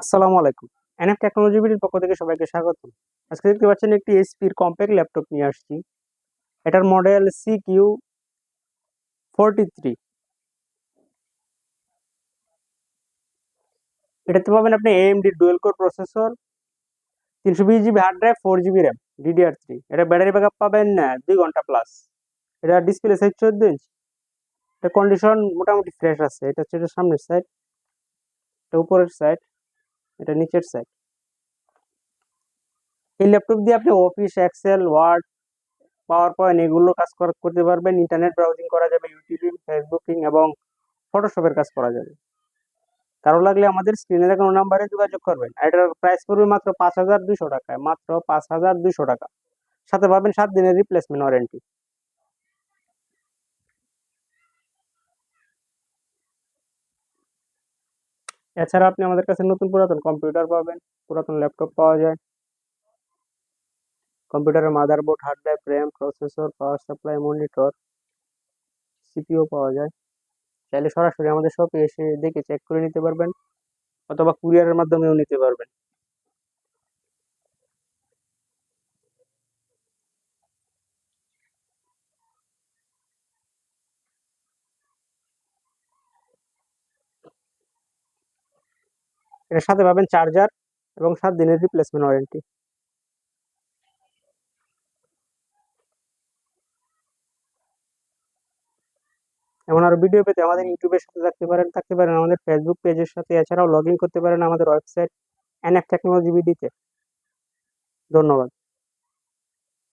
আসসালামু আলাইকুম। NF technology পক্ষ থেকে সবাইকে স্বাগত আজকে দেখতে পাচ্ছেন একটি এসপির কম্প্যাক্ট ল্যাপটপ নিয়ে আসছি। এটার model C Q forty three এটাতে পাবেন আপনি এএমডি ডুয়েল কোর প্রসেসর তিনশো বিশ GB hard drive four GB RAM DDR three এটা ব্যাটারি ব্যাকআপ পাবেন দুই ঘণ্টা প্লাস এটা ডিসপ্লে সাইজ চোদ্দ ইঞ্চ এটা কন্ডিশন মোটামুটি ফ্রেশ আছে। এটা হচ্ছে এটা সামনের সাইড এটা উপরের সাইড এটা নিচের সাইড এই ল্যাপটপ দিয়ে আপনি office Excel Word power point এগুলো কাজ করতে পারবেন। ইন্টারনেট ব্রাউজিং করা যাবে ইউটিউবিং ফেসবুকিং এবং ফটোশপের কাজ করা যাবে। কারও লাগলে আমাদের স্ক্রিনে দেখানো নাম্বারে যোগাযোগ করবেন। এটার প্রাইস পড়বে মাত্র পাঁচ হাজার দুইশো টাকায়, মাত্র পাঁচ হাজার দুইশো টাকা। সাথে পাবেন সাত দিনের রিপ্লেসমেন্ট ওয়ারেন্টি এছাড়া আপনি আমাদের কাছে নতুন পুরাতন কম্পিউটার পাবেন, পুরাতন ল্যাপটপ পাওয়া যায়। কম্পিউটারের motherboard, hard drive, RAM, processor, power supply, monitor CPU পাওয়া যায়। চাইলে সরাসরি আমাদের শপে এসে দেখে চেক করে নিতে পারবেন, অথবা কুরিয়ারের মাধ্যমেও নিতে পারবেন। এর সাথে পাবেন চার্জার এবং সাত দিনের রিপ্লেসমেন্ট ওয়ারেন্টি এমন আরও ভিডিও পেতে আমাদের ইউটিউবের সাথে থাকতে পারেন থাকতে পারেন আমাদের ফেসবুক পেজের সাথে, এছাড়াও লগ করতে পারেন আমাদের ওয়েবসাইট এনএফ টেকনোলজি বিডিতে ধন্যবাদ।